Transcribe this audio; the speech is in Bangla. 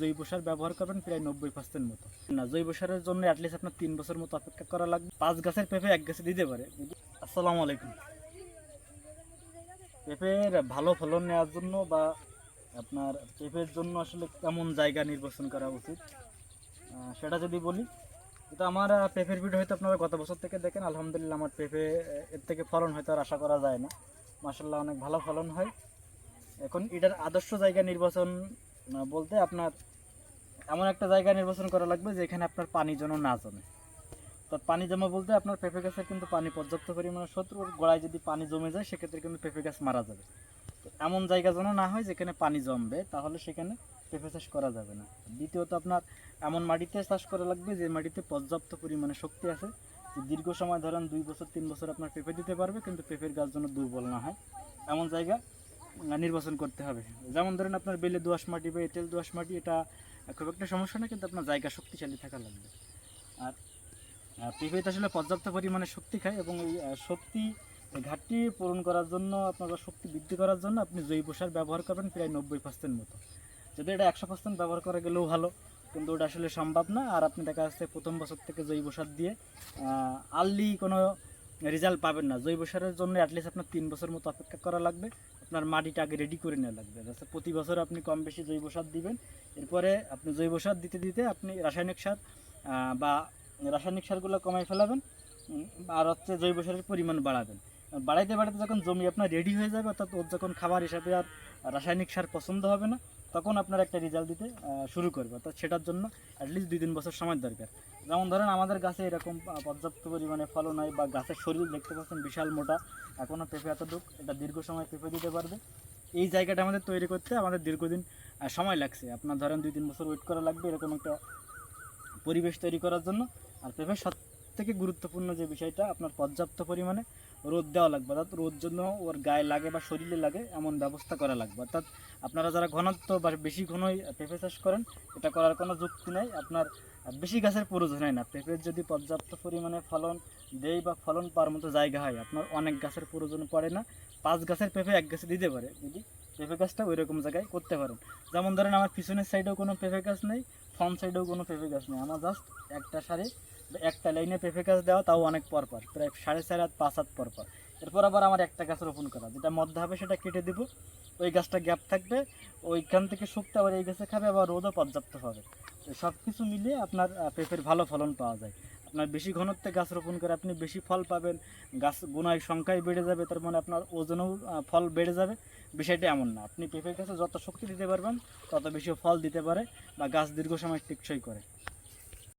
জৈব সার ব্যবহার করবেন প্রায় নব্বই পার্সেন্ট মতো। না, জৈব সারের জন্য অ্যাটলিস্ট আপনার তিন বছর মতো অপেক্ষা করা লাগবে। পাঁচ গাছের পেঁপে এক গাছে দিতে পারে। আসসালামু আলাইকুম। পেঁপের ভালো ফলন নেওয়ার জন্য বা আপনার পেঁপের জন্য আসলে কেমন জায়গা নির্বাচন করা উচিত সেটা যদি বলি, এটা আমার পেঁপের ভিডিও হয়তো আপনারা গত বছর থেকে দেখেন। আলহামদুলিল্লাহ আমার পেঁপে এর থেকে ফলন হয়তো আর আশা করা যায় না। মাসাল্লাহ অনেক ভালো ফলন হয়। এখন এটার আদর্শ জায়গা নির্বাচন বলতে আপনার এমন একটা জায়গা নির্বাচন করা লাগবে যেখানে আপনার পানি যেন না জমে। তো পানি জমা বলতে আপনার পেঁপে গাছের কিন্তু পানি পর্যাপ্ত পরিমাণে শত্রুর গোড়ায় যদি পানি জমে যায়, সেক্ষেত্রে কিন্তু পেঁপে গাছ মারা যাবে। তো এমন জায়গা যেন না হয় যেখানে পানি জমবে, তাহলে সেখানে পেঁপে চাষ করা যাবে না। দ্বিতীয়ত আপনার এমন মাটিতে চাষ করা লাগবে যে মাটিতে পর্যাপ্ত পরিমাণে শক্তি আছে, যে দীর্ঘ সময় ধরেন দুই বছর, তিন বছর আপনার পেঁপে দিতে পারবে, কিন্তু পেঁপের গাছ যেন দুর্বল না হয়। এমন জায়গা নির্বাচন করতে হবে। যেমন ধরেন আপনার বেলে দোয়াশ মাটি বা এঁটেল দোয়াশ মাটি, এটা খুব একটা সমস্যা না, কিন্তু আপনার জায়গা শক্তিশালী থাকা লাগবে। আর পেঁপেতে আসলে পর্যাপ্ত পরিমাণে শক্তি খায় এবং এই শক্তি ঘাটতি পূরণ করার জন্য আপনার শক্তি বৃদ্ধি করার জন্য আপনি জৈব সার ব্যবহার করবেন প্রায় নব্বই পার্সেন্ট মতো। যদি এটা একশো পার্সেন্ট ব্যবহার করা গেলেও ভালো, কিন্তু ওটা আসলে সম্ভব না। আর আপনি দেখা যাচ্ছে প্রথম বছর থেকে জৈব সার দিয়ে আর্লি কোনো রেজাল্ট পাবেন না। জৈব সারের জন্য অ্যাটলিস্ট আপনার তিন বছর মতো অপেক্ষা করা লাগবে। আপনার মাটিটা আগে রেডি করে নেওয়া লাগবে। যাতে প্রতি বছর আপনি কম বেশি জৈব সার দিবেন। এরপরে আপনি জৈব সার দিতে দিতে আপনি রাসায়নিক সার বা রাসায়নিক সারগুলো কমাই ফেলাবেন আর হচ্ছে জৈব সারের পরিমাণ বাড়াবেন। বাড়াইতে বাড়াইতে যখন জমি আপনার রেডি হয়ে যাবে, অর্থাৎ ওর যখন খাবার হিসাবে আর রাসায়নিক সার পছন্দ হবে না, তখন আপনার একটা রেজাল্ট দিতে শুরু করবে। অর্থাৎ সেটার জন্য অ্যাটলিস্ট দুই তিন বছর সময় দরকার। যেমন ধরেন আমাদের গাছে এরকম পর্যাপ্ত পরিমাণে ফলন হয় বা গাছের শরীর দেখতে পাচ্ছেন বিশাল মোটা এখনও পেঁপে এতটুক এটা দীর্ঘ সময় পেঁপে দিতে পারবে। এই জায়গাটা আমাদের তৈরি করতে আমাদের দীর্ঘদিন সময় লাগছে। আপনার ধরেন দুই তিন বছর ওয়েট করা লাগবে এরকম একটা পরিবেশ তৈরি করার জন্য। আর পেঁপে সব থেকে গুরুত্বপূর্ণ যে বিষয়টা, আপনার পর্যাপ্ত পরিমাণে রোদ দেওয়া লাগবে। অর্থাৎ রোদ জন্য ওর গায়ে লাগে বা শরীরে লাগে এমন ব্যবস্থা করা লাগবে। অর্থাৎ আপনারা যারা ঘনত্ব বা বেশি ঘনই পেঁপে চাষ করেন, এটা করার কোনো যুক্তি নেই। আপনার বেশি গাছের প্রয়োজন হয় না। পেঁপের যদি পর্যাপ্ত পরিমাণে ফলন দেয় বা ফলন পাওয়ার মতো জায়গা হয়, আপনার অনেক গাছের প্রয়োজন পড়ে না। পাঁচ গাছের পেঁপে এক গাছে দিতে পারে। যদি পেঁপে গাছটা ওই রকম জায়গায় করতে পারেন। যেমন ধরেন আমার পিছনের সাইডেও কোনো পেঁপে গাছ নেই ফ্রন্ট সাইডেও কোনো পেঁপে গাছ নেই। আমার জাস্ট একটা সারে একটা লাইনে পেঁপে গাছ দেওয়া, তাও অনেক পর পর প্রায় সাড়ে চার হাত, পাঁচ হাত পর পর এরপর আবার আমার একটা গাছ রোপণ করা। যেটা মধ্যে হবে সেটা কেটে দেবো। ওই গাছটা গ্যাপ থাকবে, ওইখান থেকে শুকতে আবার এই গাছে খাবে, আবার রোদও পর্যাপ্ত হবে। সব কিছু মিলিয়ে আপনার পেঁপের ভালো ফলন পাওয়া যায়। আপনার বেশি ঘনত্বে গাছ রোপণ করে আপনি বেশি ফল পাবেন, গাছ গুণায় সংখ্যায় বেড়ে যাবে, তার মানে আপনার ওজনও ফল বেড়ে যাবে। বিষয়টা এমন না। আপনি পেঁপের গাছে যত শক্তি দিতে পারবেন, তত বেশি ফল দিতে পারে বা গাছ দীর্ঘ সময় টেকসই করে।